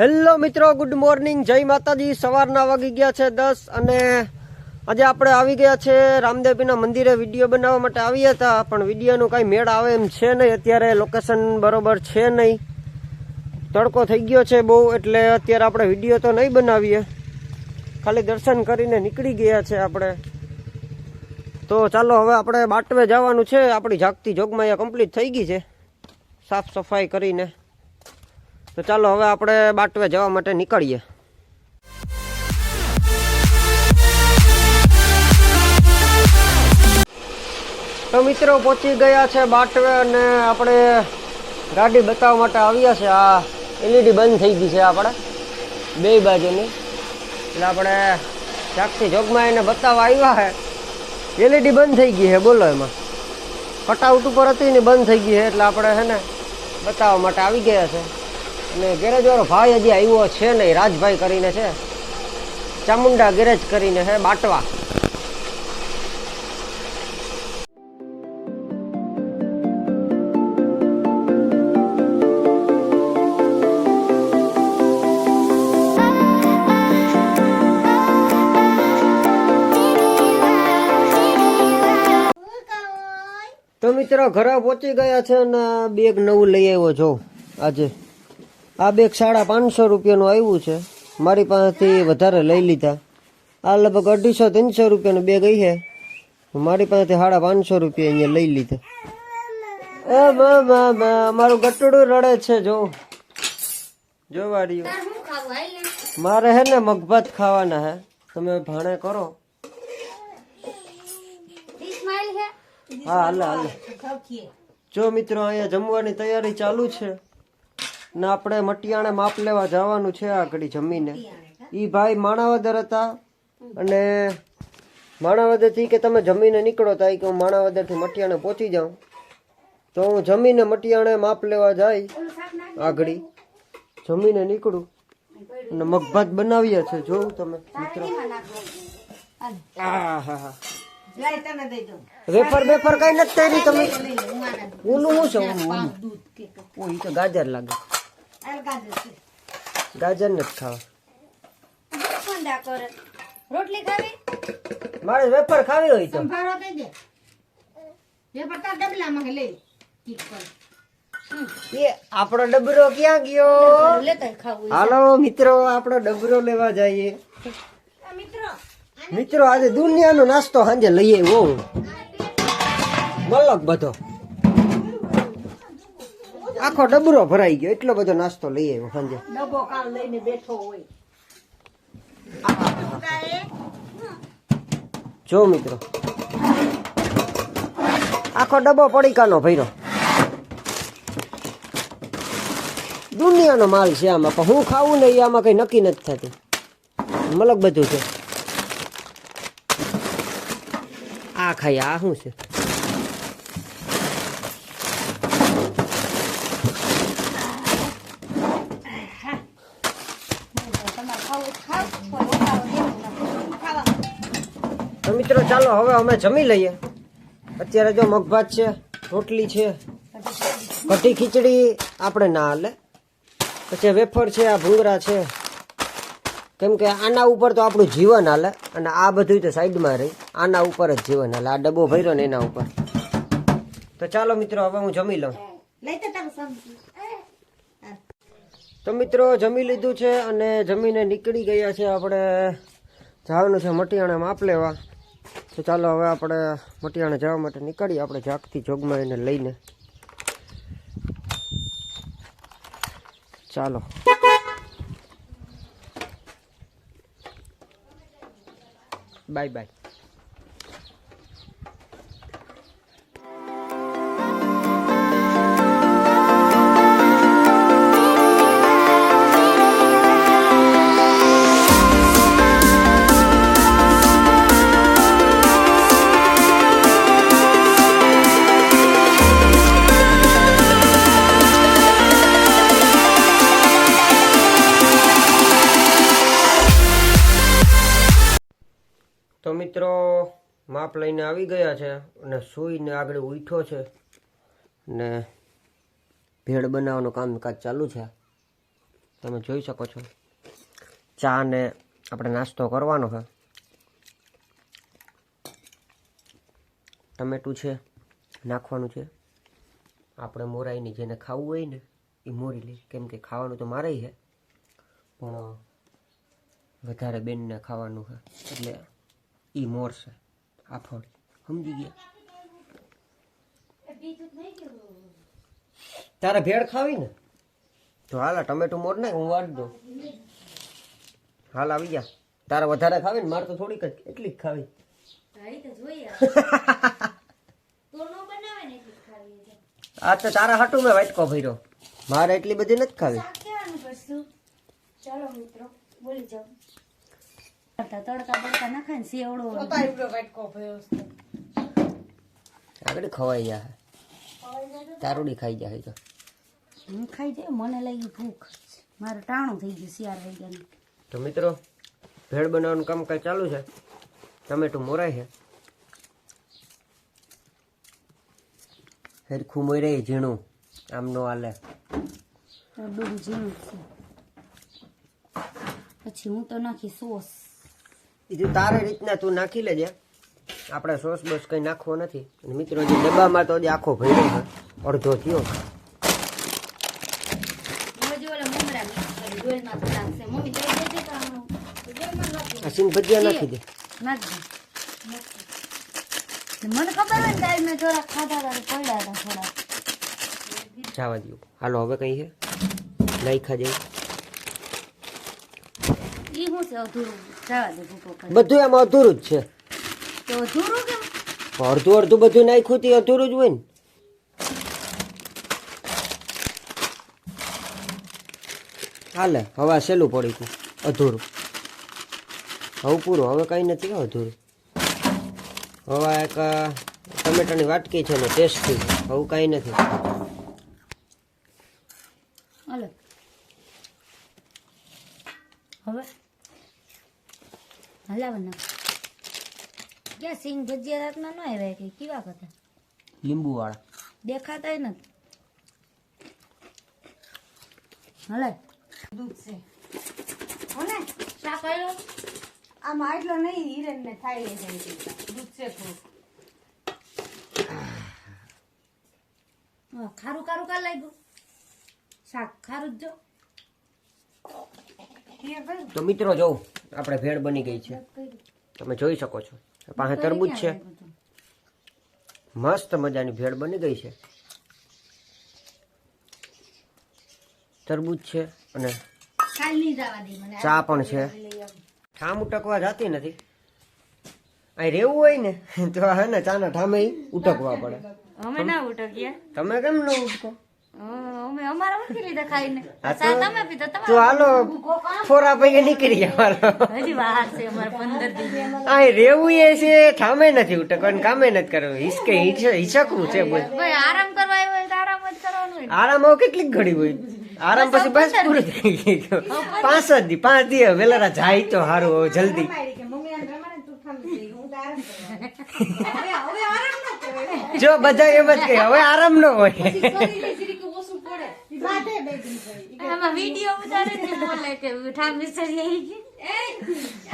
Hello મિત્રો, good morning. જય માતાજી. સવારના વાગી ગયા છે દસ અને આજે આપણે આવી ગયા છે રામદેવીના મંદિરે વીડિયો બનાવવા માટે આવ્યા હતા, પણ વિડીયોનું કાંઈ મેળ આવે એમ છે નહીં. અત્યારે લોકેશન બરોબર છે નહીં. તડકો થઈ ગયો છે બહુ, એટલે અત્યારે આપણે વીડિયો તો નહીં બનાવીએ. ખાલી દર્શન કરીને નીકળી ગયા છે આપણે. તો ચાલો, હવે આપણે બાટવે જવાનું છે. આપણી જાગતી જોગમાં અહીંયા કમ્પ્લીટ થઈ ગઈ છે. સાફ સફાઈ કરીને. તો ચાલો હવે આપણે બાટવે જવા માટે નીકળીએ. તો મિત્રો પહોંચી ગયા છે બાટવે અને આપણે ગાડી બતાવવા માટે આવ્યા છે. આ એલઈડી બંધ થઈ ગઈ છે આપણે બે બાજુની. એટલે આપણે જાગતી જોગમાં એને બતાવવા આવ્યા છે એલઈડી બંધ થઈ ગઈ છે બોલો એમાં. પટાઉટ ઉપર હતી ને બંધ થઈ ગઈ છે એટલે આપણે છે ને બતાવવા માટે આવી ગયા છે. અને ગેરેજ વાળો ભાઈ હજી આવ્યો છે નહીં રાજભાઈ કરીને છે. ચામુંડા ગેરેજ કરીને છે, બાટવા. તો મિત્રો, ઘરે પહોંચી ગયા છે અને બેગ નવું લઈ આવ્યો છો. આજે. આ બેગ સાડા પાંચસો રૂપિયાનું આવ્યું છે. મારી પાસેથી વધારે લઈ લીધા. આ લગભગ અઢીસો ત્રણસો રૂપિયાનું બેગ અહીં છે. મારી પાસેથી સાડા પાંચસો રૂપિયા અહીંયા લઈ લીધા. એ મારું ગટડું રડે છે, જો. જો મારે હે ને મગભાત ખાવાના હે. તમે ભાણે કરો. હા, હાલે હાલે. જો મિત્રો, અહીંયા જમવાની તૈયારી ચાલુ છે. ને આપણે મટિયાણે માપ લેવા જવાનું છે આગળ જમીને. ઈ ભાઈ માણાવદર હતા અને માણાવદરથી કે તમે જમીને નીકળો તાઈ કે હું માણાવદરથી મટિયાણે પહોંચી જાઉં. તો હું જમીને મટિયાણે માપ લેવા જાય આગળી જમીને નીકળું અને મગભાત બનાવ્યા છે. જોઉં તમે મિત્રો. હા હા હા. વેફર વેફર કઈ નથી તમે? ઊનું શું છે તો ગાજર લાગે. ગાજર નથી ખાવા. રોટલી ખાવી? મારે વેફર ખાવી હોય તો. સંભારો દે ડબલામાં લઈ. કર. આપણો ડબરો ક્યાં ગયો? હાલો મિત્રો આપણો ડબરો લેવા જઈએ. મિત્રો મિત્રો આજે દુનિયાનો નાસ્તો સાંજે લઈએ હું. મલક બધો. આખો ડબરો ભરાઈ ગયો. એટલો બધો નાસ્તો લઈ આવ્યો સાંજે. ડબો કાલ લઈને બેઠો હોય. જો મિત્રો. આખો ડબ્બો પડીકાનો ભર્યો. દુનિયાનો માલ છે આમાં પણ હું ખાવું ને એ આમાં કઈ નક્કી નથી થતું. મલક બધું છે. આ ખાઈ આ શું છે તમારે ખાવું ખાવ કોઈ વધારો દેવું નથી. ખાવા તો મિત્રો ચાલો, હવે અમે જમી લઈએ. અત્યારે જો મગભાત છે, રોટલી છે, કઢી ખીચડી આપણે ના હાલે પછી વેફર છે, આ ભૂંગરા છે. કેમ કે આના ઉપર તો આપણું જીવન હાલે અને આ બધું તો સાઈડમાં રહી. આના ઉપર જ જીવન હાલે. આ ડબ્બો ભર્યો ને એના ઉપર. તો ચાલો મિત્રો, હવે હું જમી લઉં. તો મિત્રો, જમી લીધું છે અને જમીને નીકળી ગયા છે આપણે. જવાનું છે મટિયાણા માપ લેવા. તો ચાલો હવે આપણે મટિયાણા જવા માટે નીકળીએ. આપણે ઝાકથી જોગમાં એને લઈને. ચાલો. Bye bye. માપ લઈને આવી ગયા છે અને સૂઈને આગળ ઉઠ્યો છે ને ભેળ બનાવવાનું કામકાજ ચાલુ છે. તમે જોઈ શકો છો. ચા ને આપણે નાસ્તો કરવાનો છે. ટમેટું છે, નાખવાનું છે. આપણે મોરાઈની જેને ખાવું હોય ને એ મોરી લે કેમ કે ખાવાનું તો મારે છે. પણ વધારે બેનને ખાવાનું છે. એટલે એ મોરશે. આફળ સમજી ગયા? તારે ભેળ ખાવી ને તો હાલ આ ટમેટું મોર ને હું વાટ દઉં. હાલ આવી ગયા તારે વધારે ખાવી ને મારે તો થોડીક જ, એટલી જ ખાવી. આ તો તારા હાટું મેં વાટકો ભર્યો. મારે એટલી બધી નથી ખાવી. ચાલો મિત્રો, બોલી જાઓ. તડકા બડકા નાખાય ને સેવડો આગળ ખવાઈ જાય તારુડી ખાઈ જાય તો. હું ખાઈ જાય? મને લાગી ભૂખ. મારે ટાણું થઈ ગયું શિયાર વાગ્યાનું તો મિત્રો ભેળ બનાવવાનું કામકાજ ચાલુ છે? ટમેટું મોરાય છે. હરખું મોરાય ઝીણું આમ નો હાલે ડૂબ ઝીણું છે. પછી હું તો નાખી સોસ. એ જો તારે રીતના તું નાખી લેજે. આપણે સોસ બોસ કંઈ નાખવો નથી. અને મિત્રો જે ડબ્બામાં તો જે આખો ભર્યો છે. અડધો થયો. સિંગ ભજીયા નાખી દે. મને ખબર હોય ને ત્યારે મેં થોડા ખાધા હતા પડ્યા હતા થોડા. જવા દઉં હાલો હવે કઈ છે? નાખા જાય ઈ શું છે અધૂરું જવા દે ભૂકો બધું એમ અધૂરું જ છે. તો અધૂરું કેમ? અડધું અડધું બધું નાખ્યું તે અધૂરું જ હોય ને. હાલે હવે સહેલું પડી ગયું અધૂરું. હવે પૂરું હવે કંઈ નથી અધૂરું. હવે એક ટમેટાની વાટકી છે ને ટેસ્ટી હવે કાંઈ નથી હાલો હવે હલાવવાના. ક્યાં સિંગ ભજીયા રાતના ન આવ્યા કે કેવા કરતા લીંબુ વાળા દેખાતા ને હલે દૂધ છે. ઓને શા કર્યો આમાં એટલો નહીં હિરેન ને થાય જાય છે દૂધ છે થોડું. હા, ખારું ખારું કા લાગ્યું? શાક ખારું જ જો. તો મિત્રો જો આપણે ભેળ બની ગઈ છે. તમે જોઈ શકો છો. પાસે તરબૂજ છે. મસ્ત મજાની ભેળ બની ગઈ છે. તરબૂચ છે અને કાલ નહીં જવા દે મને. ચા પણ છે. ઠામ ઉટકવા જતી નથી. અહીં રહેવું હોય ને તો હે ને ચાના ઠામે ઈ ઉટકવા પડે. ના તમે કેમ ન ઉટકો? અમે અમારા ઉઠી લીધા ખાઈને. આ તો- ચા તમે તો હાલો ફોરા પૈયે નીકળી જવાનો હજી વાર છે અમારે પંદર દિવસ. આ રહેવું એ છે થામે નથી ઉટકવાનું કામે નથી કરવું. હિસકે હિસકવું છે ભાઈ આરામ કરવા આવ્યો તો આરામ જ કરવાનો આરામ હવે કેટલીક ઘડી હોય. આરામ પછી બસ પૂરું થઈ ગયું પાંચ જ દી પાંચ દી વેલારા જાય તો સારું હવે જલ્દી. જો બધા એમ જ કહે હવે આરામ ન હોય. આમાં વિડિયો ઉતારે છે. બોલે કે ઠામી સરી આવી ગઈ.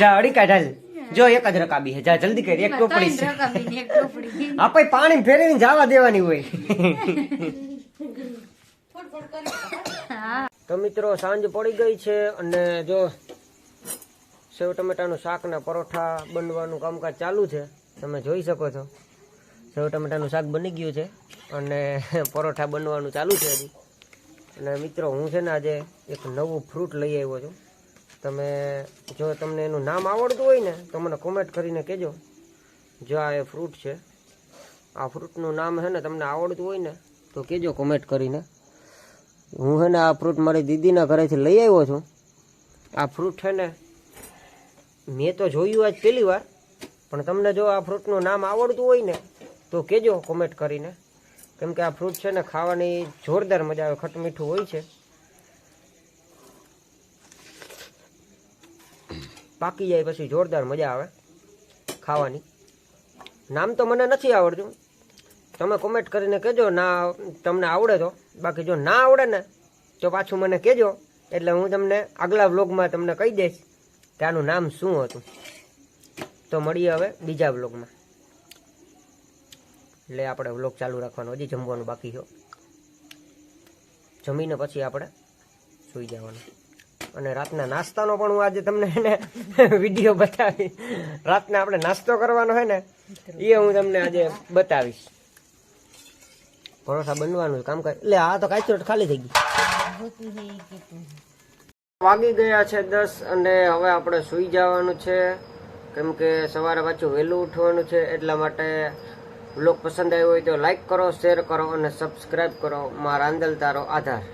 જા અડી કાઢ જો એક જ રકાબી છે. જા જલ્દી કરી એક ટોપડી છે. રકાબીની એક ટોપડી આપણે પાણી ફેરીને જવા દેવાની હોય. તો મિત્રો સાંજ પડી ગઈ છે અને જો સેવ ટમેટાનું શાક ને પરોઠા બનવાનું કામકાજ ચાલુ છે. તમે જોઈ શકો છો. સેવ ટમેટાનું શાક બની ગયું છે અને પરોઠા બનવાનું ચાલુ છે હજી. અને મિત્રો, હું છે ને આજે એક નવું ફ્રૂટ લઈ આવ્યો છું. તમે, જો તમને એનું નામ આવડતું હોય ને, તો મને કોમેન્ટ કરીને કહેજો. જો આ એ ફ્રૂટ છે. આ ફ્રૂટનું નામ છે ને તમને આવડતું હોય ને, તો કહેજો કોમેન્ટ કરીને. હું છે ને આ ફ્રૂટ મારી દીદીના ઘરેથી લઈ આવ્યો છું. આ ફ્રૂટ છે ને, મેં તો જોયું આજ પહેલી વાર, પણ તમને જો આ ફ્રૂટનું નામ આવડતું હોય ને, તો કહેજો કોમેન્ટ કરીને. કેમ કે આ ફ્રૂટ છે ને ખાવાની જોરદાર મજા આવે, ખટ મીઠું હોય છે. પાકી જાય પછી જોરદાર મજા આવે ખાવાની. નામ તો મને નથી આવડતું. તમે કોમેન્ટ કરીને કહેજો, ના, તમને આવડે તો. બાકી જો ના આવડે ને, તો પાછું મને કહેજો. એટલે હું તમને આગલા વ્લોગમાં તમને કહી દઈશ કે આનું નામ શું હતું. તો મળીએ હવે બીજા વ્લોગમાં. એટલે આપણે વ્લોગ ચાલુ રાખવાનો, હજી જમવાનું બાકી છે. જમીને પછી આપણે સૂઈ જવાનું. અને રાતના નાસ્તાનો પણ હું આજે તમને વીડિયો બતાવી. રાતના આપણે નાસ્તો કરવાનો હોય ને, એ હું તમને આજે બતાવીશ. પરોઠા બનવાનું કામ કરે. એટલે આ તો કાચરોટ ખાલી થઈ ગઈ વાગી ગયા છે દસ અને હવે આપણે સૂઈ જવાનું છે. કેમ કે સવારે પાછું વહેલું ઉઠવાનું છે, એટલા માટે વ્લોગ પસંદ આવ્યો હોય તો લાઈક કરો, શેર કરો અને સબસ્ક્રાઈબ કરો. મારા આંદલ તારો આધાર.